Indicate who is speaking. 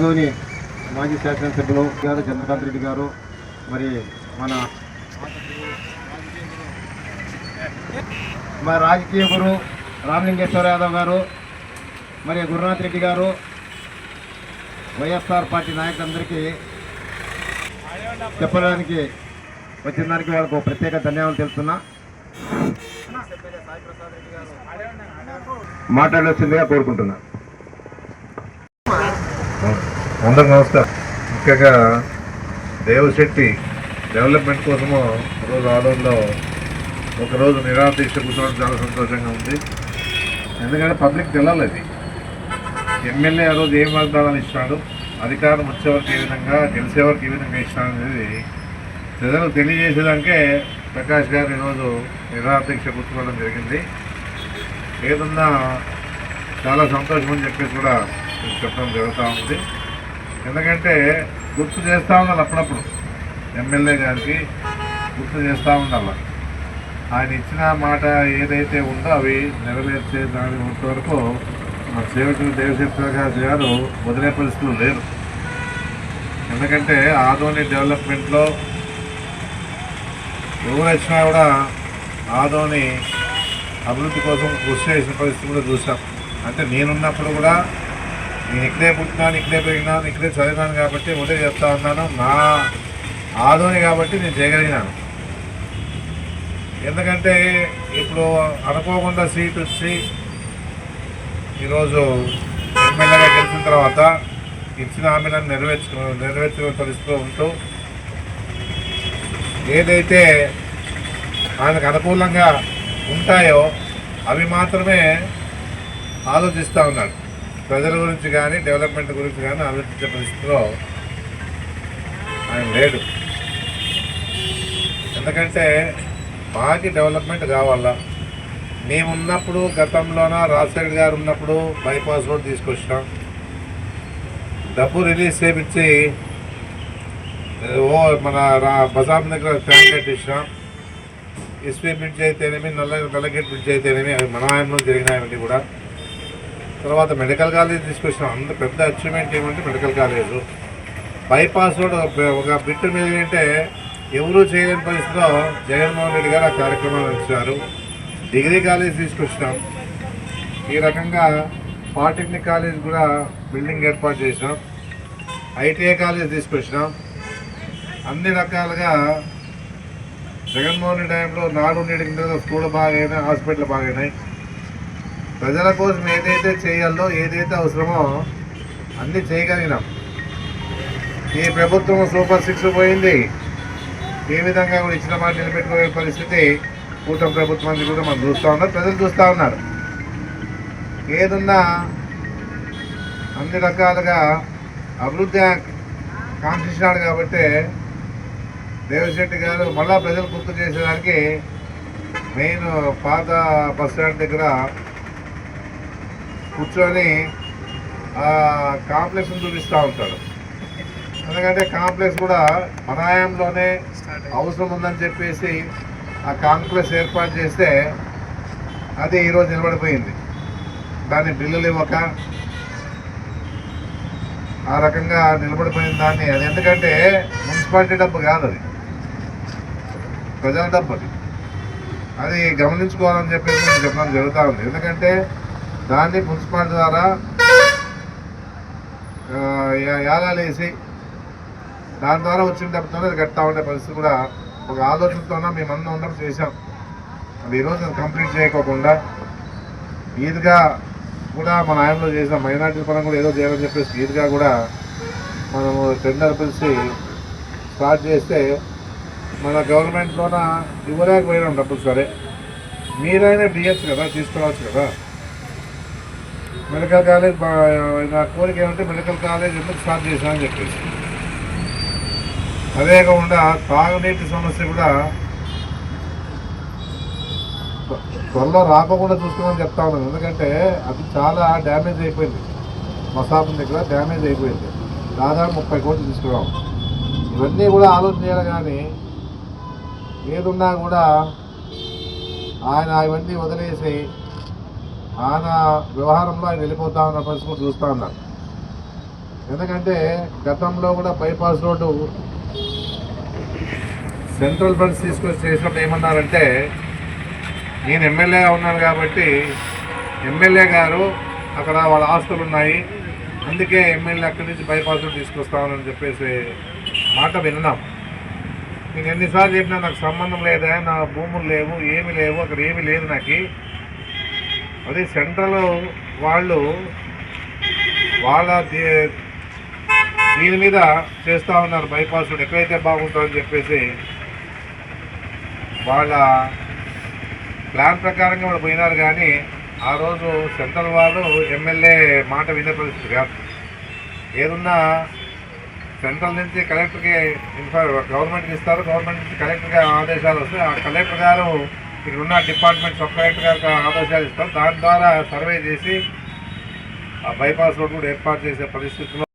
Speaker 1: ఆదోని మాజీ శాసనసభ్యులు గారు చంద్రకాంత్ రెడ్డి గారు మరి మన మా రాజకీయ గురు రామలింగేశ్వర యాదవ్ గారు మరి గురునాథ్ రెడ్డి గారు వైఎస్ఆర్ పార్టీ నాయకులందరికీ చెప్పడానికి వచ్చిన దానికి వాళ్ళకు ప్రత్యేక ధన్యవాదాలు తెలుస్తున్నా మాట్లాడాల్సిందిగా కోరుకుంటున్నా.
Speaker 2: అందరికి నమస్కారం. ముఖ్యంగా దేవశెట్టి డెవలప్మెంట్ కోసము రోజు ఆదోళనలో ఒకరోజు నిరాదీక్ష కూర్చోవడం చాలా సంతోషంగా ఉంది. ఎందుకంటే పబ్లిక్ తెలాలి అది. ఎమ్మెల్యే ఆ రోజు ఏం వాగ్దానాలు ఇచ్చినాడు? అధికారం వచ్చేవరకు ఏ విధంగా గెలిచేవరకు ఏ విధంగా ఇచ్చినాడు అనేది ప్రజలకు తెలియజేసేదానికే ప్రకాష్ గారు ఈరోజు నిరాదీక్ష కూర్చోవడం జరిగింది. ఏదన్నా చాలా సంతోషం అని చెప్పేసి కూడా చెప్పడం జరుగుతూ ఉంది. ఎందుకంటే గుర్తు చేస్తూ ఉండాలి అప్పుడప్పుడు. ఎమ్మెల్యే గారికి గుర్తు చేస్తూ ఉండాలి. ఆయన ఇచ్చిన మాట ఏదైతే ఉందో అవి నెరవేర్చే దాని వరకు మన సేవకులు దేవశక్తి గారు వదిలే పరిస్థితులు లేరు ఎందుకంటే ఆదోని డెవలప్మెంట్లో ఎవరు వచ్చినా కూడా ఆదోని అభివృద్ధి కోసం కృషి చేసిన పరిస్థితి కూడా చూసాం అంటే నేనున్నప్పుడు కూడా నేను ఇక్కడే పుట్టినాను ఇక్కడే పెరిగినాను ఇక్కడే చదివినాను కాబట్టి ఒకటే చెప్తా ఉన్నాను. నా ఆదోని కాబట్టి నేను చేయగలిగినాను. ఎందుకంటే ఇప్పుడు అనుకోకుండా సీట్ వచ్చి ఈరోజు ఎమ్మెల్యేగా గెలిచిన తర్వాత ఇచ్చిన హామీలను నెరవేర్చుకు నెరవేర్చిన పరిస్థితిలో ఉంటూ ఏదైతే ఆయనకు అనుకూలంగా ఉంటాయో అవి మాత్రమే ఆలోచిస్తూ ఉన్నాడు. ప్రజల గురించి కానీ డెవలప్మెంట్ గురించి కానీ ఆలోచించే పరిస్థితిలో ఆయన లేడు. ఎందుకంటే మాకి డెవలప్మెంట్ కావాలా? మేమున్నప్పుడు గతంలోన రాజశేఖర్ గారు ఉన్నప్పుడు బైపాస్ రోడ్ తీసుకొచ్చినాం. డబ్బు రిలీజ్ చేపించి ఓ మన రా బజార్ దగ్గర ఫ్యాన్ కట్టించినాం. ఎస్పీ బ్రిడ్జ్ అయితేనేమి నల్ల నల్లగేట్ బ్రిడ్జ్ అయితేనేమి అవి మన ఆయనలో జరిగినాయన్నీ కూడా. తర్వాత మెడికల్ కాలేజ్ తీసుకొచ్చినాం. అంత పెద్ద అచీవ్మెంట్ ఏమంటే మెడికల్ కాలేజ్. బైపాస్ రోడ్ ఒక- ఒక బిట్టు మీద ఏంటంటే ఎవరూ చేయలేని పరిస్థితిలో జగన్మోహన్ రెడ్డి గారు ఆ కార్యక్రమాన్ని ఇచ్చారు డిగ్రీ కాలేజ్ తీసుకొచ్చినాం. ఈ రకంగా పాలిటెక్నిక్ కాలేజ్ కూడా బిల్డింగ్ ఏర్పాటు చేసినాం. ఐటీఐ కాలేజ్ తీసుకొచ్చినాం. అన్ని రకాలుగా జగన్మోహన్ రెడ్డి టైంలో నాడు నేడు కింద స్కూల్ బాగైనాయి హాస్పిటల్ బాగైనాయి ప్రజల కోసం ఏదైతే చేయాలో ఏదైతే అవసరమో అన్నీ చేయగలిగినాం. ఈ ప్రభుత్వం సూపర్ సిక్స్ పోయింది. ఏ విధంగా కూడా ఇచ్చిన మాట నిలబెట్టుకునే పరిస్థితి కూటమి ప్రభుత్వాన్ని కూడా మనం చూస్తూ ఉన్నారు ప్రజలు చూస్తూ ఉన్నారు. ఏదున్నా అన్ని రకాలుగా అభివృద్ధి కాంక్షించినాడు కాబట్టి దేవశెట్టి గారు మళ్ళా ప్రజలు గుర్తు చేసేదానికి మెయిన్ పాత బస్ స్టాండ్ దగ్గర కూర్చొని ఆ కాంప్లెక్స్ని చూపిస్తూ ఉంటాడు. ఎందుకంటే కాంప్లెక్స్ కూడా మనాయంలోనే అవసరం ఉందని చెప్పేసి ఆ కాంప్లెక్స్ ఏర్పాటు చేస్తే అది ఈరోజు నిలబడిపోయింది. దాన్ని బిల్లులు ఇవ్వక ఆ రకంగా నిలబడిపోయిన దాన్ని అది ఎందుకంటే మున్సిపాలిటీ డబ్బు కాదు అది. ప్రజల డబ్బు అది. అది గమనించుకోవాలని చెప్పేసి నేను చెప్పడం జరుగుతూ ఉంది. ఎందుకంటే దాన్ని మున్సిపాలిటీ ద్వారా యాలాలు వేసి దాని ద్వారా వచ్చిన డబ్బుతోనే అది కడతా ఉండే పరిస్థితి కూడా ఒక ఆలోచనతోన మేమందరం ఉన్నప్పుడు చేశాం. అది ఈరోజు అది కంప్లీట్ చేయకోకుండా ఈద్గా కూడా మన ఆయనలో చేసిన మైనార్టీ పరం కూడా ఏదో చేయాలని చెప్పేసి ఈద్గా కూడా మనము టెండర్ పిలిచి స్టార్ట్ చేస్తే మన గవర్నమెంట్లోన ఇవ్వలేకపోయినాం డబ్బులు సరే. మీరైనా డిఎస్ కదా తీసుకోవచ్చు కదా. మెడికల్ కాలేజ్ నా కోరిక ఏమంటే మెడికల్ కాలేజ్ ఎందుకు స్టార్ట్ చేశా అని చెప్పేసి. అదే కాకుండా తాగునీటి సమస్య కూడా త్వరలో రాకుండా చూసుకోమని చెప్తా ఉన్నాను. ఎందుకంటే అది చాలా డ్యామేజ్ అయిపోయింది. మసాపు దగ్గర డ్యామేజ్ అయిపోయింది. దాదాపు ముప్పై కోట్లు తీసుకురాం ఇవన్నీ కూడా ఆలోచన చేయాలి కానీ ఏదున్నా కూడా ఆయన ఇవన్నీ వదిలేసి ఆయన వ్యవహారంలో ఆయన వెళ్ళిపోతా ఉన్న పరిస్థితి కూడా చూస్తూ ఉన్నారు. ఎందుకంటే గతంలో కూడా బైపాస్ రోడ్డు సెంట్రల్ ఫండ్స్ తీసుకొచ్చి చేసినప్పుడు ఏమన్నారంటే నేను ఎమ్మెల్యేగా ఉన్నాను కాబట్టి ఎమ్మెల్యే గారు అక్కడ వాళ్ళ ఆస్తులు ఉన్నాయి. అందుకే ఎమ్మెల్యే అక్కడి నుంచి బైపాస్ రోడ్ తీసుకొస్తామని చెప్పేసి మాట విన్నాం. నేను ఎన్నిసార్లు చెప్పినా నాకు సంబంధం లేదా నా భూములు లేవు ఏమి లేవు అక్కడ ఏమీ లేదు నాకు. అదే సెంట్రల్ వాళ్ళు వాళ్ళ దీ- దీని మీద చేస్తూ ఉన్నారు బైపాస్ ఎక్కడైతే బాగుంటుందని చెప్పేసి వాళ్ళ ప్లాన్ ప్రకారంగా వాళ్ళు పోయినారు కానీ ఆ రోజు సెంట్రల్ వాళ్ళు ఎమ్మెల్యే మాట వినే పరిస్థితి కాదు. ఏదున్నా సెంట్రల్ నుంచి కలెక్టర్కి ఇన్ఫార్ గవర్నమెంట్కి ఇస్తారు. గవర్నమెంట్ నుంచి కలెక్టర్కి ఆదేశాలు వస్తాయి ఆ కలెక్టర్ గారు ఇక్కడ ఉన్న డిపార్ట్మెంట్ సబ్ కలెక్టర్ గారికి ఆదేశాలు ఇస్తారు దాని ద్వారా సర్వే చేసి ఆ బైపాస్ రోడ్ కూడా ఏర్పాటు చేసే పరిస్థితిలో